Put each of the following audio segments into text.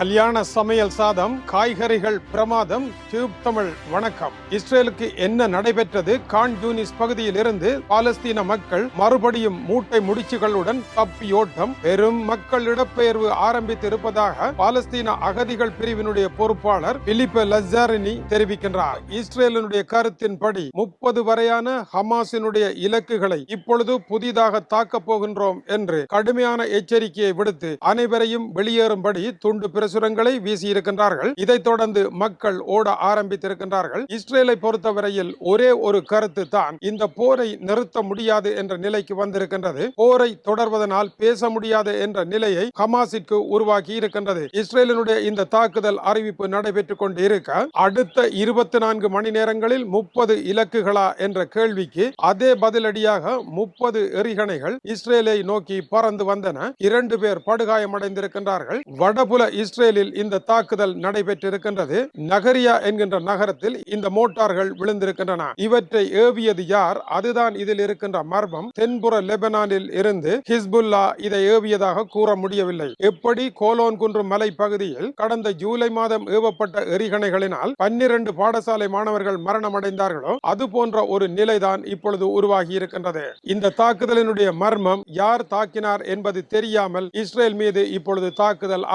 கல்யாண சமையல் சாதம் காய்கறிகள் பிரமாதம் டியூப் தமிழ் வணக்கம். இஸ்ரேலுக்கு என்ன நடைபெற்றது? கான் ஜூனிஸ் பகுதியில் இருந்து பாலஸ்தீன மக்கள் மறுபடியும் மூட்டை முடிச்சுகளுடன் தப்பியோட்டம். பெரும் மக்கள் இடப்பெயர்வு ஆரம்பித்து இருப்பதாக பாலஸ்தீன அகதிகள் பிரிவினுடைய பொறுப்பாளர் பிலிப்ப லஸ்ஸாரினி தெரிவிக்கின்றார். இஸ்ரேலினுடைய கருத்தின்படி முப்பது வரையான ஹமாஸினுடைய இலக்குகளை இப்பொழுது புதிதாக தாக்கப் போகின்றோம் என்று கடுமையான எச்சரிக்கையை விடுத்து அனைவரையும் வெளியேறும்படி துண்டு பிரசுரங்களை வீசியிருக்கின்றார்கள். இதைத் தொடர்ந்து மக்கள் ஓட ஆரம்பித்திருக்கின்றார்கள். இஸ்ரேலை பொறுத்தவரையில் ஒரே ஒரு கருத்து தான் இந்த போரை நிறுத்த முடியாது என்ற நிலைக்கு வந்திருக்கின்றது. போரை தொடர்வதனால் பேச முடியாது என்ற நிலையை ஹமாஸிற்கு உருவாக்கி இருக்கின்றது. இஸ்ரேலினுடைய இந்த தாக்குதல் அறிவிப்பு நடைபெற்றுக் கொண்டு இருக்க அடுத்த இருபத்தி நான்கு மணி நேரங்களில் முப்பது இலக்குகளா என்ற கேள்விக்கு அதே பதிலடியாக முப்பது எரிகணைகள் இஸ்ரேலை நோக்கி பறந்து வந்தன. இரண்டு பேர் படுகாயமடைந்திருக்கின்றார்கள். வடபுல இஸ்ரேலில் இந்த தாக்குதல் நடைபெற்றிருக்கின்றது. நகரியா என்கின்ற நகரத்தில் இந்த மோட்டார்கள் விழுந்திருக்கின்றன. இவற்றை ஏவியது யார்? அதுதான் இதில் இருக்கின்ற மர்மம். தென்புற லெபனானில் இருந்து ஹிஸ்புல்லா இதை ஏவியதாக கூற முடியவில்லை. எப்படி கோலோன் குன்று மலை பகுதியில் கடந்த ஜூலை மாதம் ஏவப்பட்ட எரிகணைகளினால் பன்னிரண்டு பாடசாலை மாணவர்கள் மரணமடைந்தார்களோ அது போன்ற ஒரு நிலைதான் இப்பொழுது உருவாகி இருக்கின்றது. இந்த தாக்குதலினுடைய மர்மம் யார் தாக்கினார் என்பது தெரியாமல் இஸ்ரேல் மீது இப்பொழுது தாக்குதல்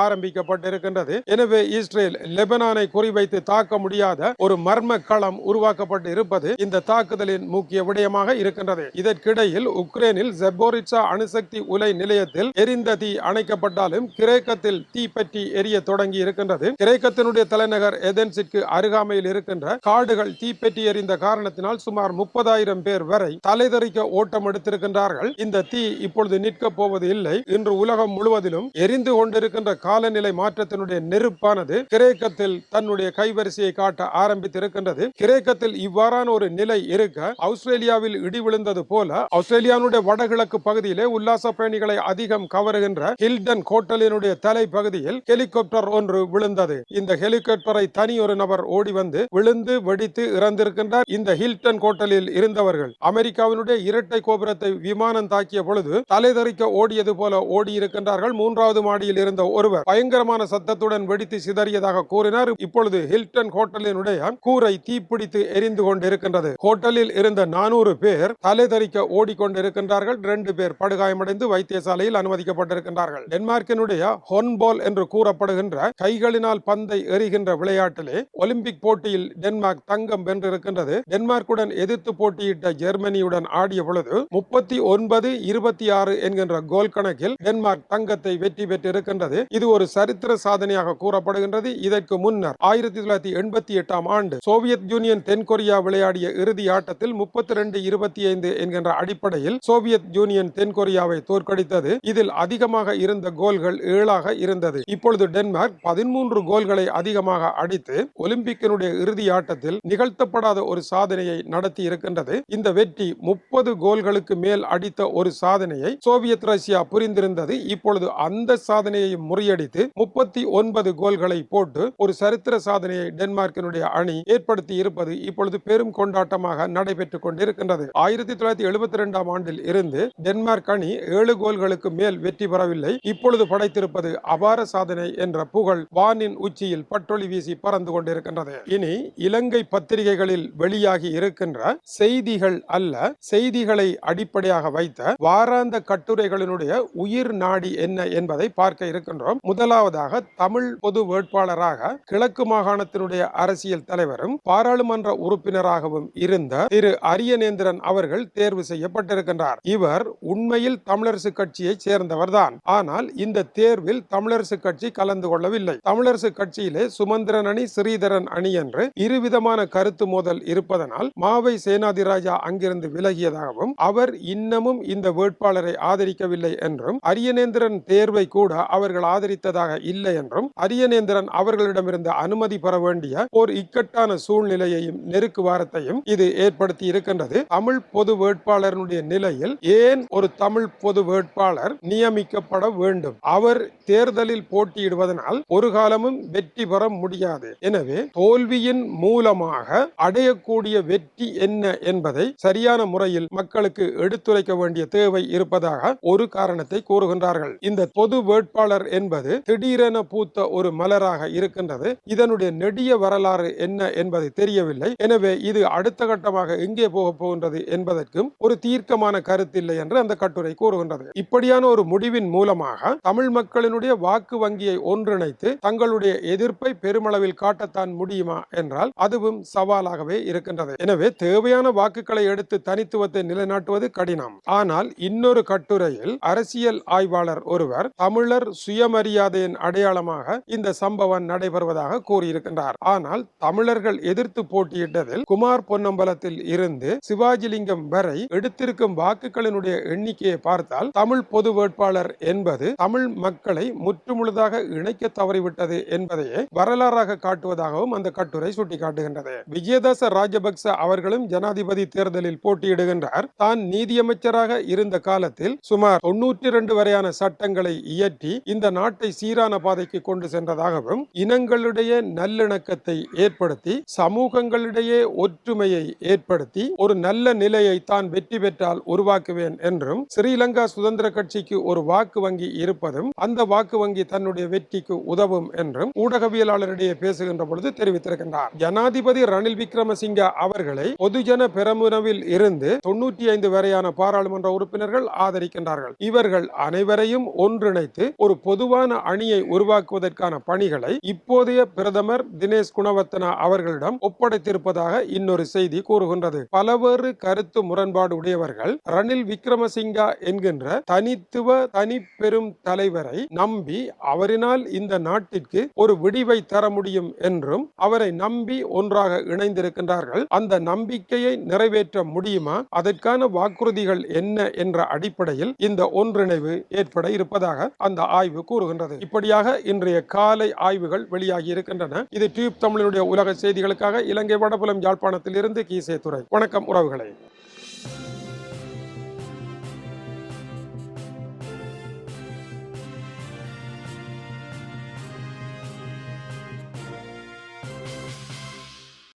இருக்கின்றது எனவே இஸ்ரேல் லெபனானை குறிவைத்து தாக்க முடியாத ஒரு மர்ம களம் உருவாக்கப்பட்டு இருப்பது இந்த தாக்குதலின் முக்கிய விடயமாக இருக்கின்றது. இதற்கிடையில் உக்ரைனில் ஜெபோரிட்சா அணுசக்தி உலை நிலையத்தில் எரிந்த தீ அணைக்கப்பட்டாலும் கிரேக்கத்தில் தீ பற்றி எரிய தொடங்கி இருக்கின்றது. கிரேக்கத்தினுடைய தலைநகர் எதென்சிற்கு அருகாமையில் இருக்கின்ற காடுகள் தீப்பெற்றி எறிந்த காரணத்தினால் சுமார் முப்பதாயிரம் பேர் வரை தலைதறிக்க ஓட்டம் எடுத்திருக்கின்றார்கள். இந்த தீ இப்பொழுது நிற்கப் போவது இல்லை. இன்று உலகம் முழுவதிலும் எரிந்து கொண்டிருக்கின்ற காலநிலை மாற்ற மாற்றத்தினுடைய நெருப்பானது கிரேக்கத்தில் தன்னுடைய கைவரிசையை காட்ட ஆரம்பித்திருக்கின்றது. கிரேக்கத்தில் இவ்வாறான ஒரு நிலை இருக்க ஆஸ்திரேலியாவில் இடி விழுந்தது போல ஆஸ்திரேலியாவுடைய வடகிழக்கு பகுதியிலே உல்லாச பயணிகளை அதிகம் கவருகின்ற ஹில்டன் ஹோட்டலினுடைய தலை பகுதியில் ஹெலிகாப்டர் ஒன்று விழுந்தது. இந்த ஹெலிகாப்டரை தனி ஒரு நபர் ஓடி வந்து விழுந்து வெடித்து இறந்திருக்கின்றார் இந்த ஹில்டன் ஹோட்டலில் இருந்தவர்கள். அமெரிக்காவினுடைய இரட்டை கோபுரத்தை விமானம் தாக்கிய பொழுது தலைதறிக்க ஓடியது போல ஓடி இருக்கின்றார்கள் மூன்றாவது மாடியில் இருந்த ஒருவர். பயங்கரமான சத்தத்துடன் வெடித்து சிதறியதாக கூறினார். இப்பொழுது ஹில்டன் ஹோட்டலினுடைய கூரை தீப்பிடித்து எரிந்து கொண்டிருக்கின்றது. ஹோட்டலில் இருந்த நானூறு பேர் தலைதறிக்க ஓடிக்கொண்டிருக்கின்றார்கள். ரெண்டு பேர் படுகாயமடைந்து வைத்தியசாலையில் அனுமதிக்கப்பட்டிருக்கின்றார்கள். டென்மார்க்கினுடைய ஹொன்போல் என்று கூறப்படுகின்ற கைகளினால் பந்தை எறிகின்ற விளையாட்டிலே ஒலிம்பிக் போட்டியில் டென்மார்க் தங்கம் வென்றிருக்கின்றது. டென்மார்க்குடன் எதிர்த்து போட்டியிட்ட ஜெர்மனியுடன் ஆடிய பொழுது முப்பத்தி ஒன்பது இருபத்தி ஆறு என்கின்ற கோல் கணக்கில் டென்மார்க் தங்கத்தை வெற்றி பெற்றிருக்கின்றது. இது ஒரு சரித்திர சாதனையாக கூறப்படுகின்றது. இதற்கு முன்னர் ஆயிரத்தி தொள்ளாயிரத்தி எண்பத்தி எட்டாம் ஆண்டு சோவியத் யூனியன் தென்கொரியா விளையாடிய இறுதி ஆட்டத்தில் முப்பத்தி ரெண்டு இருபத்தி ஐந்து என்கின்ற அடிப்படையில் சோவியத் யூனியன் தென்கொரியாவை தோற்கடித்தது. இதில் அதிகமாக இருந்த கோல்கள் ஏழாக இருந்தது. இப்பொழுது டென்மார்க் பதிமூன்று கோல்களை அதிகமாக அடித்து ஒலிம்பிக்கினுடைய இறுதி ஆட்டத்தில் நிகழ்த்தப்படாத ஒரு சாதனையை நடத்தி இருக்கின்றது. இந்த வெற்றி முப்பது கோல்களுக்கு மேல் அடித்த ஒரு சாதனையை சோவியத் ரஷ்யா புரிந்திருந்தது. இப்பொழுது அந்த சாதனையை முறியடித்து முப்பது முப்பத்தி ஒன்பது கோல்களை போட்டு ஒரு சரித்திர சாதனையை டென்மார்க்கினுடைய அணி ஏற்படுத்தி இருப்பது இப்பொழுது பெரும் கொண்டாட்டமாக நடைபெற்றுக் கொண்டிருக்கின்றது. ஆயிரத்தி தொள்ளாயிரத்தி எழுபத்தி இரண்டாம் ஆண்டில் இருந்து டென்மார்க் அணி ஏழு கோல்களுக்கு மேல் வெற்றி பெறவில்லை. இப்பொழுது படைத்திருப்பது அபார சாதனை என்ற புகழ் வானின் உச்சியில் பட்டொளி வீசி பறந்து கொண்டிருக்கின்றது. இனி இலங்கை பத்திரிகைகளில் வெளியாகி இருக்கின்ற செய்திகள் அல்ல செய்திகளை அடிப்படையாக வைத்த வாராந்த கட்டுரைகளினுடைய உயிர் நாடி என்ன என்பதை பார்க்க இருக்கின்றோம். முதலாவதாக தமிழ் பொது வேட்பாளராக கிழக்கு மாகாணத்தினுடைய அரசியல் தலைவரும் பாராளுமன்ற உறுப்பினராகவும் இருந்த திரு. அரியநேந்திரன் அவர்கள் தேர்வு செய்யப்பட்டிருக்கின்றார். இவர் உண்மையில் தமிழரசு கட்சியை சேர்ந்தவர்தான். ஆனால் இந்த தேர்வில் தமிழரசு கட்சி கலந்து கொள்ளவில்லை. தமிழரசு கட்சியிலே சுமந்திரன் அணி ஸ்ரீதரன் அணி என்று இருவிதமான கருத்து மோதல் இருப்பதனால் மாவை சேனாதிராஜா அங்கிருந்து விலகியதாகவும் அவர் இன்னமும் இந்த வேட்பாளரை ஆதரிக்கவில்லை என்றும் அரியநேந்திரன் தேர்வை கூட அவர்கள் ஆதரித்ததாக இல்லை என்றும் அரியநேந்திரன் அவர்களிடமிருந்து அனுமதி பெற வேண்டிய ஒரு இக்கட்டான சூழ்நிலையையும் நெருக்குவாரத்தையும் இது ஏற்படுத்தி இருக்கின்றது. தமிழ் பொது வேட்பாளருடைய நிலையில் ஏன் ஒரு தமிழ் பொது வேட்பாளர் நியமிக்கப்பட வேண்டும்? அவர் தேர்தலில் போட்டியிடுவதனால் ஒரு காலமும் வெற்றி பெற முடியாது. எனவே தோல்வியின் மூலமாக அடையக்கூடிய வெற்றி என்ன என்பதை சரியான முறையில் மக்களுக்கு எடுத்துரைக்க வேண்டிய தேவை இருப்பதாக ஒரு காரணத்தை கூறுகின்றார்கள். இந்த பொது வேட்பாளர் என்பது திடீரென திடீரென பூத்த ஒரு மலராக இருக்கின்றது. இதனுடைய நெடிய வரலாறு என்ன என்பது தெரியவில்லை. எனவே இது அடுத்த கட்டமாக எங்கே போக போகின்றது என்பதற்கும் ஒரு தீர்க்கமான கருத்தில்லை என்று அந்த கட்டுரை கூறுகின்றது. இப்படியான ஒரு முடிவின் மூலமாக தமிழ் மக்களினுடைய வாக்கு வங்கியை ஒன்றிணைத்து தங்களுடைய எதிர்ப்பை பெருமளவில் காட்டத்தான் முடியுமா என்றால் அதுவும் சவாலாகவே இருக்கின்றது. எனவே தேவையான வாக்குகளை எடுத்து தனித்துவத்தை நிலைநாட்டுவது கடினம். ஆனால் இன்னொரு கட்டுரையில் அரசியல் ஆய்வாளர் ஒருவர் தமிழர் சுயமரியாதையின் அடையாளம் அடையாளமாக இந்த சம்பவம் நடைபெறுவதாக கூறியிருக்கின்றார். ஆனால் தமிழர்கள் எதிர்த்து போட்டியிட்டதில் குமார் பொன்னம்பலத்தில் இருந்து சிவாஜிலிங்கம் வரை எடுத்திருக்கும் வாக்குகளினுடைய எண்ணிக்கையை பார்த்தால் தமிழ் பொது வேட்பாளர் என்பது தமிழ் மக்களை முற்றுமுழுதாக இணைக்க தவறிவிட்டது என்பதையே வரலாறாக காட்டுவதாகவும் அந்த கட்டுரை சுட்டிக்காட்டுகின்றது. விஜயதாச ராஜபக்ச அவர்களும் ஜனாதிபதி தேர்தலில் போட்டியிடுகின்றார். தான் நீதியமைச்சராக இருந்த காலத்தில் சுமார் தொன்னூற்றி இரண்டு வரையான சட்டங்களை இயற்றி இந்த நாட்டை சீரான பாதைக்கு கொண்டு சென்றதாகவும் இனங்களுடைய நல்லிணக்கத்தை ஏற்படுத்தி சமூகங்களிடையே ஒற்றுமையை ஏற்படுத்தி ஒரு நல்ல நிலையை தான் வெற்றி பெற்றால் உருவாக்குவேன் என்றும் ஸ்ரீலங்கா சுதந்திர கட்சிக்கு ஒரு வாக்கு வங்கி இருப்பதும் அந்த வாக்கு வங்கி தன்னுடைய வெற்றிக்கு உதவும் என்றும் ஊடகவியலாளரிடையே பேசுகின்ற பொழுது தெரிவித்திருக்கின்றார். ஜனாதிபதி ரணில் விக்ரமசிங்க அவர்களை பொதுஜன பெரமுனவில் இருந்து தொன்னூற்றி ஐந்து வரையான பாராளுமன்ற உறுப்பினர்கள் ஆதரிக்கின்றார்கள். இவர்கள் அனைவரையும் ஒன்றிணைத்து ஒரு பொதுவான அணியை உருவாக்குவதற்கான பணிகளை இப்போதைய பிரதமர் தினேஷ் குணவர்த்தனா அவர்களிடம் ஒப்படைத்திருப்பதாக இன்னொரு செய்தி கூறுகின்றது. பலவேறு கருத்து முரண்பாடு உடையவர்கள் ரணில் விக்ரமசிங்கா என்கின்ற தனித்துவ தனி பெரும் தலைவரை நம்பி அவரினால் இந்த நாட்டிற்கு ஒரு விடிவை தர முடியும் என்றும் அவரை நம்பி ஒன்றாக இணைந்திருக்கின்றார்கள். அந்த நம்பிக்கையை நிறைவேற்ற முடியுமா? அதற்கான வாக்குறுதிகள் என்ன என்ற அடிப்படையில் இந்த ஒன்றிணைவு ஏற்பட இருப்பதாக அந்த ஆய்வு கூறுகின்றது. இப்படியாக இன்றைய காலை ஆய்வுகள் வெளியாகி இருக்கின்றன. இது டியூப் தமிழனுடைய உலக செய்திகளுக்காக இலங்கை வடபுலம் யாழ்ப்பாணத்தில் இருந்து கீசே துறை வணக்கம் உறவுகளை.